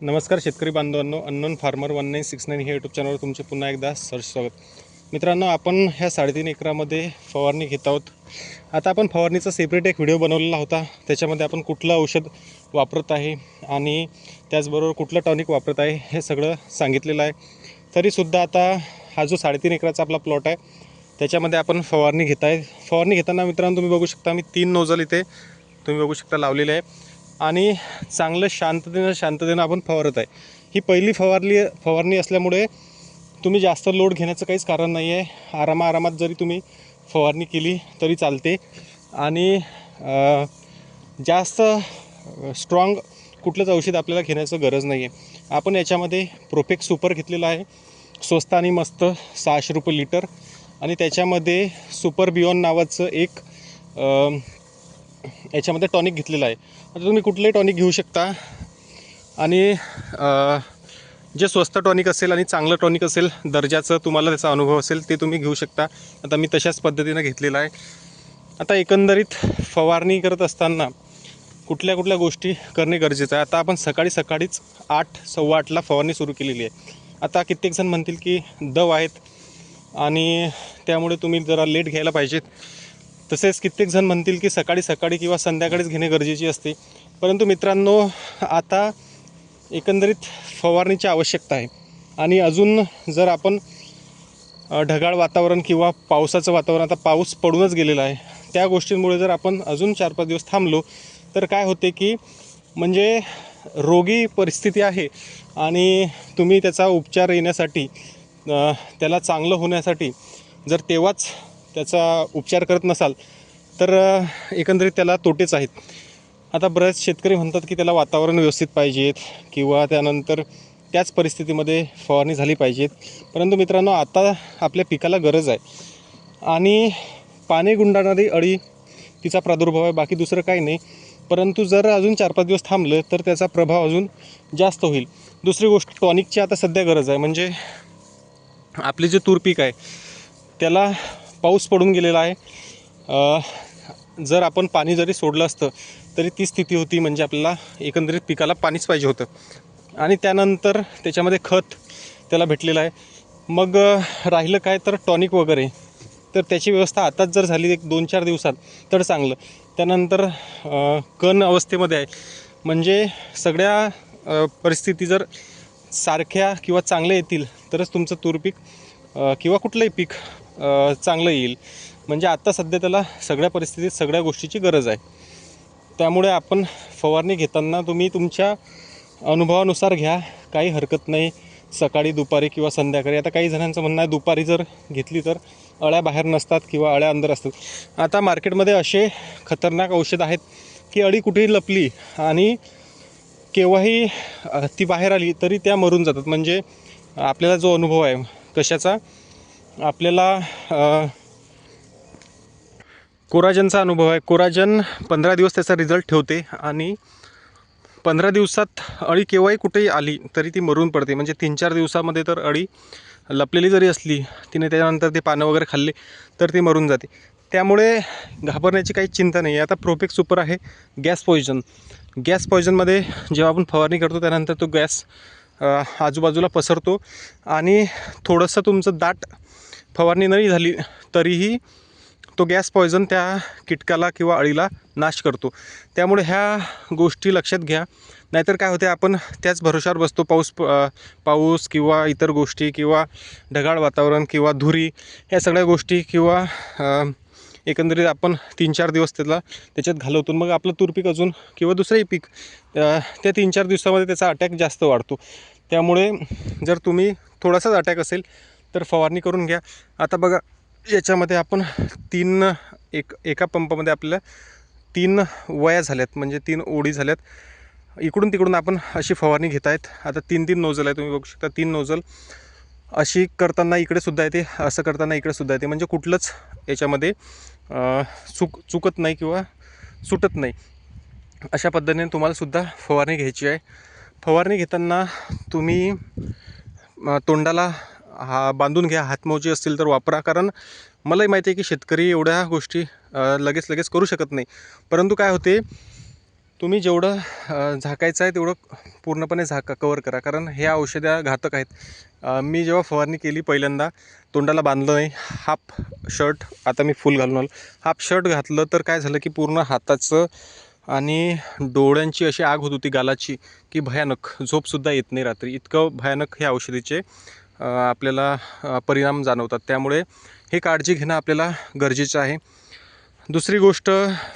नमस्कार शेतकरी बांधवांनो unknown farmer one nine six nine हे यूट्यूब चॅनलवर तुमचे पुन्हा एकदा सर स्वागत. मित्रांनो आपण ह्या साडेतीन एकरामध्ये फवारणी घेत आहोत. आता आपण फवारणीचा सेपरेट एक व्हिडिओ बनवलेला होता. त्याच्यामध्ये आपण कुठलं औषध वापरत आहे आणि त्याचबरोबर कुठलं टॉनिक वापरत आहे हे सगळं सांगितलेलं आहे. तरीसुद्धा आता हा जो साडेतीन एकराचा आपला प्लॉट आहे त्याच्यामध्ये आपण फवारणी घेत आहे. फवारणी घेताना मित्रांनो तुम्ही बघू शकता मी तीन नोजल इथे तुम्ही बघू शकता लावलेले आहे. आणि चांगलं शांततेनं शांततेनं आपण फवारत आहे. ही पहिली फवारली फवारणी असल्यामुळे तुम्ही जास्त लोड घेण्याचं काहीच कारण नाही आहे. आरामा आरामात जरी तुम्ही फवारणी केली तरी चालते. आणि जास्त स्ट्रॉंग कुठलंच औषध आपल्याला घेण्याचं गरज नाही आहे. आपण याच्यामध्ये प्रोफेक्ट सुपर घेतलेलं आहे. स्वस्त आणि मस्त सहाशे रुपये लिटर आणि त्याच्यामध्ये सुपर बियॉन नावाचं एक याच्यामध्ये टॉनिक घेतलेलं आहे. आता तुम्ही कुठलंही टॉनिक घेऊ शकता. आणि जे स्वस्त टॉनिक असेल आणि चांगलं टॉनिक असेल दर्जाचं तुम्हाला त्याचा अनुभव असेल ते तुम्ही घेऊ शकता. आता मी तशाच पद्धतीनं घेतलेलं आहे. आता एकंदरीत फवारणी करत असताना कुठल्या कुठल्या गोष्टी करणे गरजेचं आहे? आता आपण सकाळी सकाळीच आठ सव्वा आठला फवारणी सुरू केलेली आहे. आता कित्येक जण म्हणतील की दव आहेत आणि त्यामुळे तुम्ही जरा लेट घ्यायला पाहिजेत. तसेच कित्येक जण म्हणतील की सकाळी सकाळी किंवा संध्याकाळीच घेणे गरजेची असते. परंतु मित्रांनो आता एकंदरीत फवारणीची आवश्यकता आहे. आणि अजून जर आपण ढगाळ वातावरण किंवा पावसाचं वातावरण आता पाऊस पडूनच गेलेला आहे. त्या गोष्टींमुळे जर आपण अजून चार पाच दिवस थांबलो तर काय होते की म्हणजे रोगी परिस्थिती आहे आणि तुम्ही त्याचा उपचार येण्यासाठी त्याला चांगलं होण्यासाठी जर तेव्हाच त्याचा उपचार करत नसाल तर एकंदरीत त्याला तोटेच आहेत. आता बरेच शेतकरी म्हणतात की त्याला वातावरण व्यवस्थित पाहिजेत किंवा त्यानंतर त्याच परिस्थितीमध्ये फवारणी झाली पाहिजेत. परंतु मित्रांनो आता आपल्या पिकाला गरज आहे. आणि पाने गुंडाळणारी अळी तिचा प्रादुर्भाव आहे बाकी दुसरं काही नाही. परंतु जर अजून चार पाच दिवस थांबलं तर त्याचा प्रभाव अजून जास्त होईल. दुसरी गोष्ट टॉनिकची आता सध्या गरज आहे. म्हणजे आपले जे तूर पीक आहे त्याला पाऊस पडून गेलेला आहे. जर आपण पाणी जरी सोडलं असतं तरी ती स्थिती होती म्हणजे आपल्याला एकंदरीत पिकाला पाणीच पाहिजे होतं. आणि त्यानंतर त्याच्यामध्ये खत त्याला भेटलेलं आहे. मग राहिलं काय तर टॉनिक वगैरे. तर त्याची व्यवस्था आताच जर झाली एक दोन चार दिवसात तर चांगलं. त्यानंतर कण अवस्थेमध्ये आहे. म्हणजे सगळ्या परिस्थिती जर सारख्या किंवा चांगल्या येतील तरच तुमचं तूर पीक किंवा कुठलंही पीक चांगलं येईल. म्हणजे आत्ता सध्या त्याला सगळ्या परिस्थितीत सगळ्या गोष्टीची गरज आहे. त्यामुळे आपण फवारणी घेताना तुम्ही तुमच्या अनुभवानुसार घ्या. काही हरकत नाही. सकाळी दुपारी किंवा संध्याकाळी. आता काही जणांचं म्हणणं आहे दुपारी जर घेतली तर अळ्या बाहेर नसतात किंवा अळ्या अंदर असतात. आता मार्केटमध्ये असे खतरनाक औषध आहेत की अळी कुठेही लपली आणि केव्हाही ती बाहेर आली तरी त्या मरून जातात. म्हणजे आपल्याला जो अनुभव आहे कशाचा? आपल्याला कोराजनचा अनुभव आहे. कोराजन पंधरा दिवस त्याचा रिझल्ट ठेवते आणि पंधरा दिवसात अळी केव्हाही कुठेही आली तरी ती मरून पडते. म्हणजे तीन चार दिवसामध्ये तर अळी लपलेली जरी असली तिने त्याच्यानंतर ते पानं वगैरे खाल्ले तर ती मरून जाते. त्यामुळे घाबरण्याची काही चिंता नाही. आहे आता प्रोपेक सुपर आहे गॅस पॉइजन गॅस पॉइजनमध्ये जेव्हा आपण फवारणी करतो त्यानंतर तो गॅस आजूबाजूला पसरतो आणि थोडंसं तुमचं दाट फवारणी नाही झाली तरीही तो गॅस पॉयझन त्या कीटकाला किंवा अळीला नाश करतो. त्यामुळे ह्या गोष्टी लक्षात घ्या. नाहीतर काय होते आपण त्याच भरोशावर बसतो. पाऊस पाऊस किंवा इतर गोष्टी किंवा ढगाळ वातावरण किंवा धुरी ह्या सगळ्या गोष्टी किंवा एकंदरीत आपण तीन चार दिवस त्याला त्याच्यात घालवतो. मग आपलं तूर पीक अजून किंवा दुसरंही पीक त्या तीन चार दिवसामध्ये त्याचा अटॅक जास्त वाढतो. त्यामुळे जर तुम्ही थोडासाच अटॅक असेल तर फवारणी करून घ्या. आता बघा याच्यामध्ये आपण तीन एक एका पंपामध्ये आपल्याला तीन वया झाल्यात म्हणजे तीन ओढी झाल्यात. इकडून तिकडून आपण अशी फवारणी घेत आहेत. आता तीन तीन नोजल आहे तुम्ही बघू शकता तीन नोजल. अशी करताना इकडे सुद्धा येते असं करताना इकडे सुद्धा येते. म्हणजे कुठलंच याच्यामध्ये चुक चुकत नाही किंवा सुटत नाही. अशा पद्धतीने तुम्हाला सुद्धा फवारणी घ्यायची आहे. फवारणी घेताना तुम्ही तोंडाला हा बांधून घ्या हातमोजे असतील तर वापरा. कारण मलाही माहिती आहे की शेतकरी एवढ्या गोष्टी लगेच लगेच करू शकत नाही. परंतु काय होते तुम्ही जेवढं झाकायचं आहे तेवढं पूर्णपणे झाका कवर करा. कारण ह्या औषध्या घातक आहेत. मी जेव्हा फवारणी केली पहिल्यांदा तोंडाला बांधलं नाही हाफ शर्ट आता मी फुल घालून आलो. हाफ शर्ट घातलं तर काय झालं की पूर्ण हाताचं आणि डोळ्यांची अशी आग होत होती गालाची की भयानक झोपसुद्धा येत नाही रात्री. इतकं भयानक हे औषधीचे आपल्याला परिणाम जाणवतात. त्यामुळे हे काळजी घेणं आपल्याला गरजेचं आहे. दुसरी गोष्ट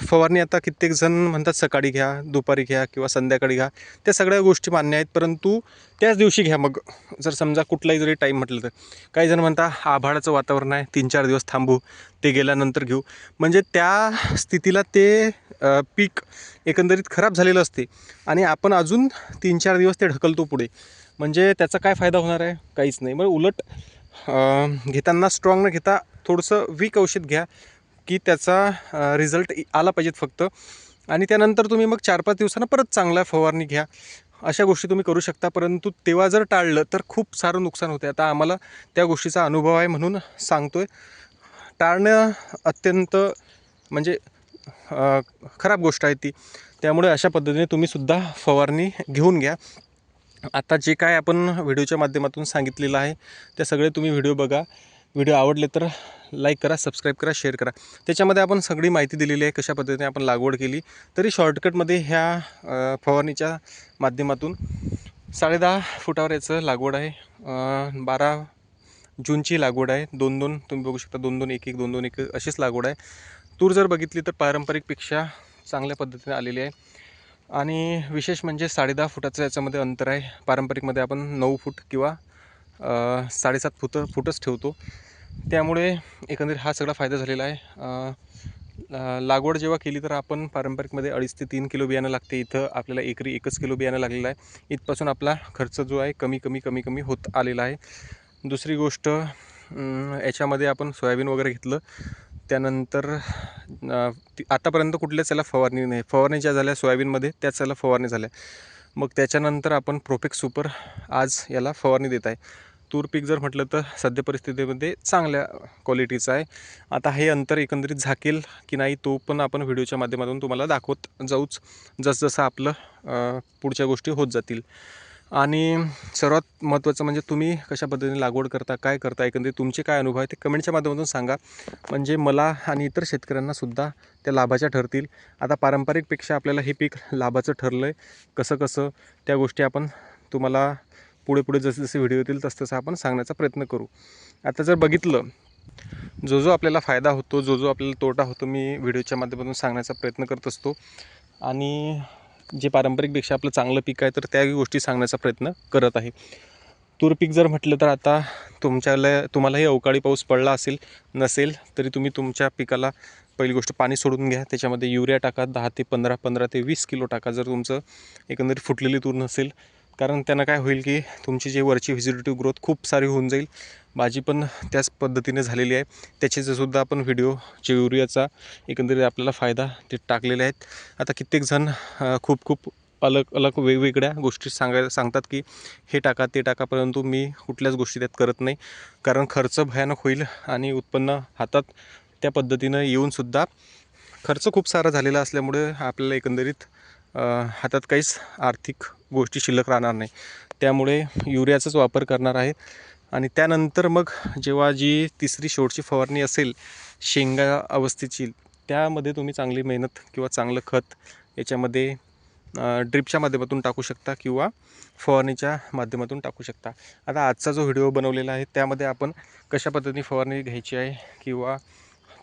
फवारणी आता कित्येक जण म्हणतात सकाळी घ्या दुपारी घ्या किंवा संध्याकाळी घ्या. त्या सगळ्या गोष्टी मान्य आहेत परंतु त्याच दिवशी घ्या. मग जर समजा कुठलाही जरी टाईम म्हटलं तर. काही जण म्हणता आभाळाचं वातावरण आहे तीन चार दिवस थांबू ते गेल्यानंतर घेऊ. म्हणजे त्या स्थितीला ते पीक एकंदरीत खराब झालेलं असते. आणि आपण अजून तीन चार दिवस ते ढकलतो पुढे. म्हणजे त्याचा काय फायदा होणार आहे? काहीच नाही. मग उलट घेताना स्ट्रॉंग न घेता थोडंसं वीक औषध घ्या की त्याचा रिझल्ट आला पाहिजेत फक्त. आणि त्यानंतर तुम्ही मग चार पाच दिवसांना परत चांगला फवारणी घ्या. अशा गोष्टी तुम्ही करू शकता. परंतु तेव्हा जर टाळलं तर खूप सारं नुकसान होते आता आम्हाला त्या गोष्टीचा अनुभव आहे म्हणून सांगतोय. टाळणं अत्यंत म्हणजे खराब गोष्ट आहे ती. त्यामुळे अशा पद्धतीने तुम्हीसुद्धा फवारणी घेऊन घ्या. आता जे काय आपण व्हिडिओच्या माध्यमातून सांगितलेलं आहे त्या सगळे तुम्ही व्हिडिओ बघा. व्हिडिओ आवडले तर लाईक करा सबस्क्राईब करा शेअर करा. त्याच्यामध्ये आपण सगळी माहिती दिलेली आहे कशा पद्धतीने आपण लागवड केली. तरी शॉर्टकटमध्ये ह्या फवारणीच्या माध्यमातून साडेदहा फुटावर याचं लागवड आहे. बारा जूनची लागवड आहे. दोन दोन तुम्ही बघू शकता दोन दोन एक एक दोन दोन एक अशीच लागवड आहे. तूर जर बघितली तर पारंपरिकपेक्षा चांगल्या पद्धतीने आलेली आहे. आणि विशेष म्हणजे साडेदहा फुटाचं याच्यामध्ये अंतर आहे. पारंपरिकमध्ये आपण नऊ फूट किंवा साडेसात फुट फुटच ठेवतो. त्यामुळे एकंदरीत हा सगळा फायदा झालेला आहे. लागवड जेव्हा केली तर आपण पारंपरिकमध्ये अडीच ते तीन किलो बियाणं लागते. इथं आपल्याला एकरी एकच किलो बियाणं लागलेलं आहे. इथपासून आपला खर्च जो आहे कमी कमी कमी कमी होत आलेला आहे. दुसरी गोष्ट याच्यामध्ये आपण सोयाबीन वगैरे घेतलं. त्यानंतर ती- आतापर्यंत कुठल्याच याला फवारणी नाही. फवारणी ज्या झाल्या सोयाबीनमध्ये त्याच याला फवारणी झाल्या. मग त्याच्यानंतर आपण प्रोफेक्स सुपर आज याला फवारणी देत आहे. तूर पीक जर म्हटलं तर सध्या परिस्थितीमध्ये चांगल्या क्वालिटीचं आहे. आता हे अंतर एकंदरीत झाकेल की नाही तो पण आपण व्हिडिओच्या माध्यमातून तुम्हाला दाखवत जाऊच. जसजसं आपलं पुढच्या गोष्टी होत जातील. आणि सर्वात महत्त्वाचं म्हणजे तुम्ही कशा पद्धतीने लागवड करता काय करता एकंदरीत तुमचे काय अनुभव आहे ते कमेंटच्या माध्यमातून सांगा. म्हणजे मला आणि इतर शेतकऱ्यांनासुद्धा त्या लाभाच्या ठरतील. आता पारंपरिकपेक्षा आपल्याला हे पीक लाभाचं ठरलं आहे कसं कसं त्या गोष्टी आपण तुम्हाला पुढे पुढे जसे जसे व्हिडिओ येतील तसं तसं आपण सांगण्याचा प्रयत्न करू. आता जर बघितलं जो जो आपल्याला फायदा होतो जो जो आपल्याला तोटा होतो मी व्हिडिओच्या माध्यमातून सांगण्याचा प्रयत्न करत असतो. आणि जे पारंपरिकपेक्षा आपलं चांगलं पीक आहे तर त्या गोष्टी सांगण्याचा प्रयत्न करत आहे. तूर पीक जर म्हटलं तर आता तुमच्याला तुम्हालाही अवकाळी पाऊस पडला असेल नसेल तरी तुम्ही तुमच्या पिकाला पहिली गोष्ट पाणी सोडून घ्या. त्याच्यामध्ये युरिया टाका दहा ते पंधरा पंधरा ते वीस किलो टाका. जर तुमचं एकंदरीत फुटलेली तूर नसेल कारण त्यांना काय होईल की तुमची जी वरची व्हिजिटेटिव्ह ग्रोथ खूप सारी होऊन जाईल. भाजी पण त्याच पद्धतीने झालेली आहे. त्याचे सुद्धा आपण व्हिडिओ जे युरियाचा एकंदरीत आपल्याला फायदा ते टाकलेले आहेत. आता कित्येक जण खूप खूप अलग अलग वेगवेगळ्या गोष्टी सांगाय सांगतात की हे टाका ते टाका परंतु मी कुठल्याच गोष्टी त्यात करत नाही. कारण खर्च भयानक होईल आणि उत्पन्न हातात त्या पद्धतीनं येऊनसुद्धा खर्च खूप सारा झालेला असल्यामुळे आपल्याला एकंदरीत हातात काहीच आर्थिक गोष्टी शिल्लक राहणार नाही. त्यामुळे युरियाचाच वापर करणार आहे आणि त्यानंतर मग जेव्हा जी तिसरी शेवटची फवारणी असेल शेंगा अवस्थेची त्यामध्ये तुम्ही चांगली मेहनत किंवा चांगलं खत याच्यामध्ये ड्रिपच्या माध्यमातून टाकू शकता किंवा फवारणीच्या माध्यमातून टाकू शकता. आता आजचा जो व्हिडिओ बनवलेला आहे त्यामध्ये आपण कशा पद्धतीने फवारणी घ्यायची आहे किंवा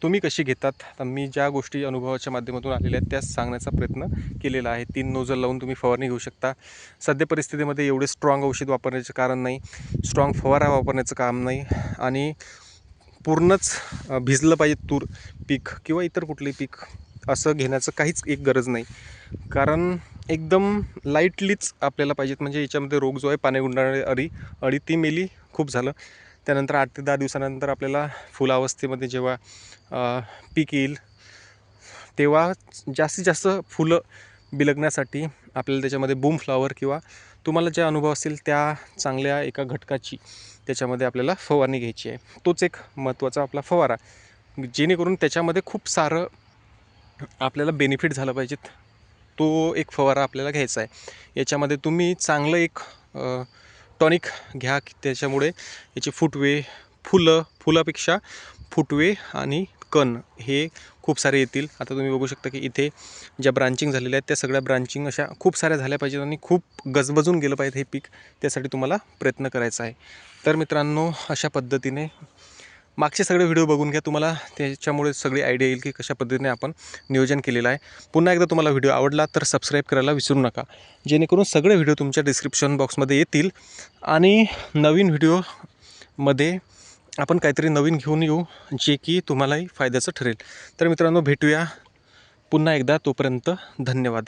तुम्ही कशी घेतात? तर मी ज्या गोष्टी अनुभवाच्या माध्यमातून आलेल्या आहेत त्या सांगण्याचा प्रयत्न केलेला आहे. तीन नोजल लावून तुम्ही फवारणी घेऊ शकता. सध्या परिस्थितीमध्ये एवढे स्ट्रॉंग औषध वापरण्याचं कारण नाही. स्ट्रॉंग फवारा वापरण्याचं काम नाही. आणि पूर्णच भिजलं पाहिजे तूर पीक किंवा इतर कुठले पीक असं घेण्याचं काहीच एक गरज नाही. कारण एकदम लाईटलीच आपल्याला पाहिजेत. म्हणजे याच्यामध्ये रोग जो आहे पाणी गुंडाळणारी अळी अळी ती मेली खूप झालं. त्यानंतर आठ ते दहा दिवसानंतर आपल्याला फुलावस्थेमध्ये जेव्हा पीक येईल तेव्हा जास्तीत जास्त फुलं बिलगण्यासाठी आपल्याला त्याच्यामध्ये बूम फ्लावर किंवा तुम्हाला जे अनुभव असतील त्या चांगल्या एका घटकाची त्याच्यामध्ये आपल्याला फवारणी घ्यायची आहे. तोच एक महत्त्वाचा आपला फवारा. जेणेकरून त्याच्यामध्ये खूप सारं आपल्याला बेनिफिट झालं पाहिजेत तो एक फवारा आपल्याला घ्यायचा आहे. याच्यामध्ये तुम्ही चांगलं एक टॉनिक घ्या त्याच्यामुळे याचे फुटवे फुलं फुलापेक्षा फुटवे आणि कण हे खूप सारे येतील. आता तुम्ही बघू शकता की इथे ज्या ब्रांचिंग झालेल्या आहेत त्या सगळ्या ब्रांचिंग अशा खूप साऱ्या झाल्या पाहिजेत आणि खूप गजबजून गेलं पाहिजे हे पीक. त्यासाठी तुम्हाला प्रयत्न करायचा आहे. तर मित्रांनो अशा पद्धतीने मागचे सगळे व्हिडिओ बघून घ्या. तुम्हाला त्याच्यामुळे सगळी आयडिया येईल की कशा पद्धतीने आपण नियोजन केलेलं आहे. पुन्हा एकदा तुम्हाला व्हिडिओ आवडला तर सबस्क्राईब करायला विसरू नका. जेणेकरून सगळे व्हिडिओ तुमच्या डिस्क्रिप्शन बॉक्समध्ये येतील. आणि नवीन व्हिडिओमध्ये आपण काहीतरी नवीन घेऊन येऊ जे की तुम्हालाही फायद्याचं ठरेल. तर मित्रांनो भेटूया पुन्हा एकदा. तोपर्यंत धन्यवाद.